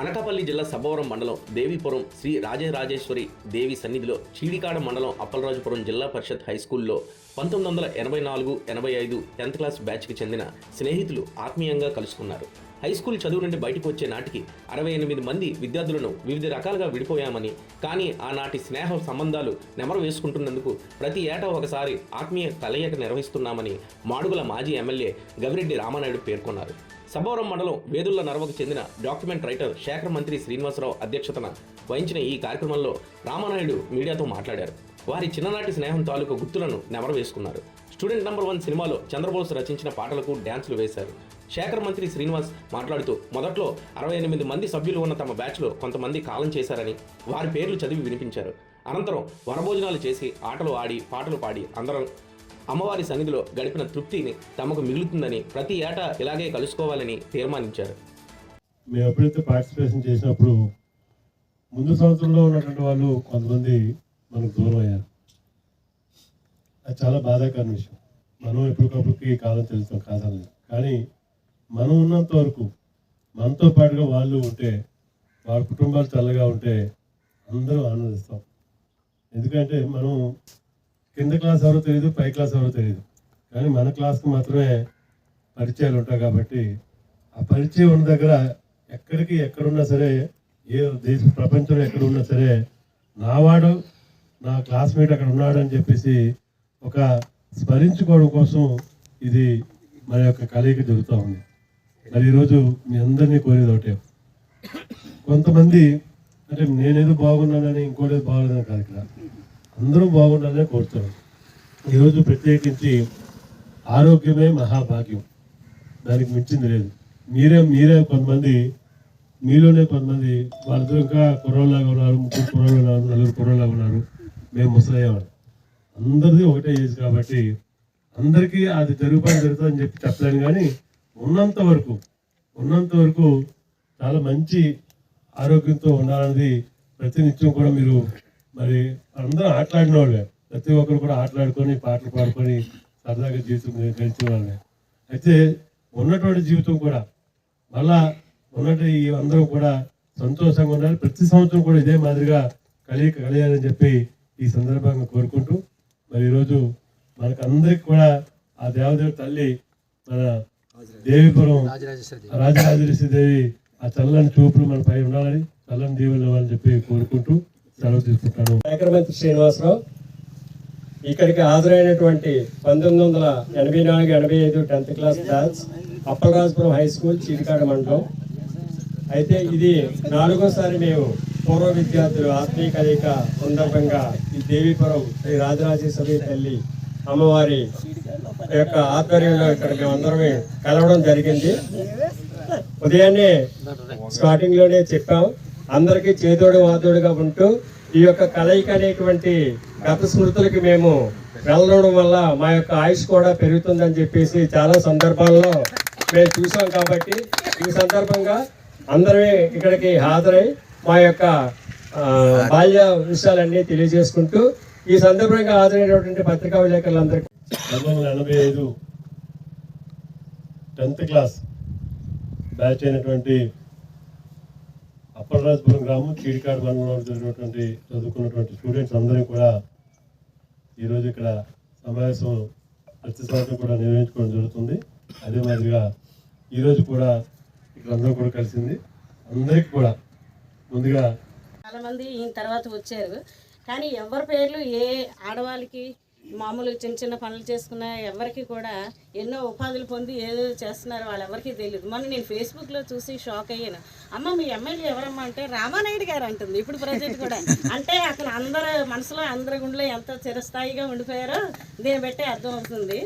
అనకాపల్లి జిల్లా సబ్బవరం మండలం దేవీపురం శ్రీ రాజరాజేశ్వరి దేవి సన్నిధిలో చీడికాడ మండలం అప్పలరాజుపురం జిల్లా పరిషత్ హై స్కూల్లో పంతొమ్మిది వందల ఎనభై నాలుగు ఎనభై ఐదు టెన్త్ క్లాస్ బ్యాచ్కి చెందిన స్నేహితులు ఆత్మీయంగా కలుసుకున్నారు. హై స్కూల్ చదువు నుండి బయటకు వచ్చే నాటికి అరవై ఎనిమిది మంది విద్యార్థులను వివిధ రకాలుగా విడిపోయామని కానీ ఆనాటి స్నేహ సంబంధాలు నెమరు వేసుకుంటున్నందుకు ప్రతి ఏటా ఒకసారి ఆత్మీయ కలయిక నిర్వహిస్తున్నామని మాడుగుల మాజీ ఎమ్మెల్యే గవిరెడ్డి రామానాయుడు పేర్కొన్నారు. సభవరం మండలం వేదుల్ల నరవకు చెందిన డాక్యుమెంట్ రైటర్ శేఖర్ మంత్రి శ్రీనివాసరావు అధ్యక్షతన వహించిన ఈ కార్యక్రమంలో రామానాయుడు మీడియాతో మాట్లాడారు. వారి చిన్ననాటి స్నేహం తాలూకు గుర్తులను నెమరు వేసుకున్నారు. స్టూడెంట్ నంబర్ వన్ సినిమాలో చంద్రబోస్ రచించిన పాటలకు డ్యాన్సులు వేశారు. శేఖర్ మంత్రి శ్రీనివాస్ మాట్లాడుతూ మొదట్లో అరవై ఎనిమిది మంది సభ్యులు ఉన్న తమ బ్యాచ్లో కొంతమంది కాలం చేశారని వారి పేర్లు చదివి వినిపించారు. అనంతరం వనభోజనాలు చేసి ఆటలు ఆడి పాటలు పాడి అందరం అమ్మవారి సన్నిధిలో గడిపిన తృప్తిని తమకు మిగులుతుందని ప్రతి ఏటా ఇలాగే కలుసుకోవాలని తీర్మానించారు. మేము ఎప్పుడైతే పార్టిసిపేషన్ చేసినప్పుడు ముందు సంవత్సరంలో ఉన్నటువంటి వాళ్ళు కొంతమంది మనకు దూరం అయ్యారు. అది చాలా బాధాకరమైన విషయం. మనం ఎప్పటికప్పటికి కాలం తెలుస్తాం కాదని కానీ మనం ఉన్నంత వరకు మనతో పాటుగా వాళ్ళు ఉంటే వాళ్ళ కుటుంబాలు చల్లగా ఉంటే అందరూ ఆనందిస్తాం. ఎందుకంటే మనం కింద క్లాస్ ఎవరో తెలియదు పై క్లాస్ ఎవరో తెలియదు కానీ మన క్లాస్కి మాత్రమే పరిచయాలు ఉంటాయి కాబట్టి ఆ పరిచయం ఉన్న దగ్గర ఎక్కడికి ఎక్కడున్నా సరే ఏ దేశ ప్రపంచంలో ఎక్కడ ఉన్నా సరే నావాడు నా క్లాస్మేట్ అక్కడ ఉన్నాడని చెప్పేసి ఒక స్మరించుకోవడం కోసం ఇది మన యొక్క కలయిక జరుగుతూ ఉంది. మరి ఈరోజు మీ అందరినీ కోరేది ఒకటే. కొంతమంది అంటే నేనేదో బాగున్నానని ఇంకోటేదో బాగున్నానని కాదు ఇక్కడ. అందరూ బాగుండాలని కోరుతున్నాను ఈరోజు ప్రత్యేకించి ఆరోగ్యమే మహాభాగ్యం. దానికి మించింది లేదు. మీరే మీరే కొంతమంది మీలోనే కొంతమంది వాళ్ళతో ఇంకా కుర్రోళ్ళలాగా ఉన్నారు ముగ్గురు కుర్రోళ్ళు ఉన్నారు నలుగురు కుర్రోళ్ళలాగా ఉన్నారు. మేము ముసలయ్యేవాళ్ళు. అందరిది ఒకటే ఏజ్ కాబట్టి అందరికీ అది జరుగుబాటు జరుగుతుందని చెప్పి చెప్పలేను కానీ ఉన్నంత వరకు ఉన్నంత వరకు చాలా మంచి ఆరోగ్యంతో ఉండాలన్నది ప్రతినిత్యం కూడా మీరు మరి అందరూ ఆటలాడిన వాళ్ళే ప్రతి ఒక్కరు కూడా ఆటలాడుకొని పాటలు పాడుకొని సరదాగా జీవితం గడిచిన వాళ్ళే అయితే ఉన్నటువంటి జీవితం కూడా మళ్ళా ఉన్నట్టు ఈ అందరం కూడా సంతోషంగా ఉండాలి. ప్రతి సంవత్సరం కూడా ఇదే మాదిరిగా కలిగి కలియాలని చెప్పి ఈ సందర్భంగా కోరుకుంటూ మరి ఈరోజు మనకందరికి కూడా ఆ దేవదేవి తల్లి మన దేవిపురం రాజరాజేశ్వరి దేవి ఆ చల్లని చూపులు మన పై ఉండాలని చల్లని దీవులు ఇవ్వాలని చెప్పి కోరుకుంటూ సెలవు తీసుకుంటాను. శేఖరమంత్రి శ్రీనివాసరావు ఇక్కడికి హాజరైనటువంటి పంతొమ్మిది వందల ఎనభై నాలుగు ఎనభై ఐదు tenth class batch Appalarajapuram high school Cheedikada మండలం. అయితే ఇది నాలుగోసారి మేము పూర్వ విద్యార్థులు ఆత్మీయ కలయిక సందర్భంగా ఈ దేవీపురం శ్రీ రాజరాజేశ్వరి తల్లి అమ్మవారి యొక్క ఆధ్వర్యంలో ఇక్కడ మేమందరం కలవడం జరిగింది. ఉదయాన్నే స్టార్టింగ్లోనే చెప్పాం. అందరికీ చేదోడు వాదోడుగా ఉంటూ ఈ యొక్క కలయిక అనేటువంటి గత స్మృతులకి మేము వెళ్ళడం వల్ల మా యొక్క ఆయుష్ కూడా పెరుగుతుందని చెప్పేసి చాలా సందర్భాల్లో మేము చూసాం కాబట్టి ఈ సందర్భంగా అందరమే ఇక్కడికి హాజరై మా యొక్క బాల్య విషయాలన్నీ తెలియజేసుకుంటూ ఈ సందర్భంగా హాజరైనటువంటి పత్రికా విలేకరులందరికీ పంతొమ్మిది ఎనభై ఐదు టెన్త్ క్లాస్ బ్యాచ్ అయినటువంటి అప్పలరాజపురం గ్రామం చీడికాడు మండలంలో జరిగినటువంటి చదువుకున్నటువంటి స్టూడెంట్స్ అందరం కూడా ఈరోజు ఇక్కడ సమావేశం ప్రతి సంవత్సరం కూడా నిర్వహించుకోవడం జరుగుతుంది. అదే మాదిరిగా ఈరోజు కూడా ఇక్కడ అందరూ కూడా కలిసింది. అందరికీ కూడా ముందుగా చాలా మంది ఈయన తర్వాత వచ్చారు. కానీ ఎవరి పేర్లు ఏ ఆడవాళ్ళకి మామూలు చిన్న చిన్న పనులు చేసుకున్న ఎవరికి కూడా ఎన్నో ఉపాధులు పొంది ఏదో చేస్తున్నారు వాళ్ళెవరికి తెలియదు మొన్న నేను ఫేస్బుక్లో చూసి షాక్ అయ్యాను. అమ్మ మీ ఎమ్మెల్యే ఎవరమ్మా అంటే రామానాయుడు గారు అంటుంది. ఇప్పుడు ప్రజెంట్ కూడా. అంటే అతను అందరు మనసులో అందరి గుండెలో ఎంత చిరస్థాయిగా ఉండిపోయారో దీన్ని బట్టి అర్థం అవుతుంది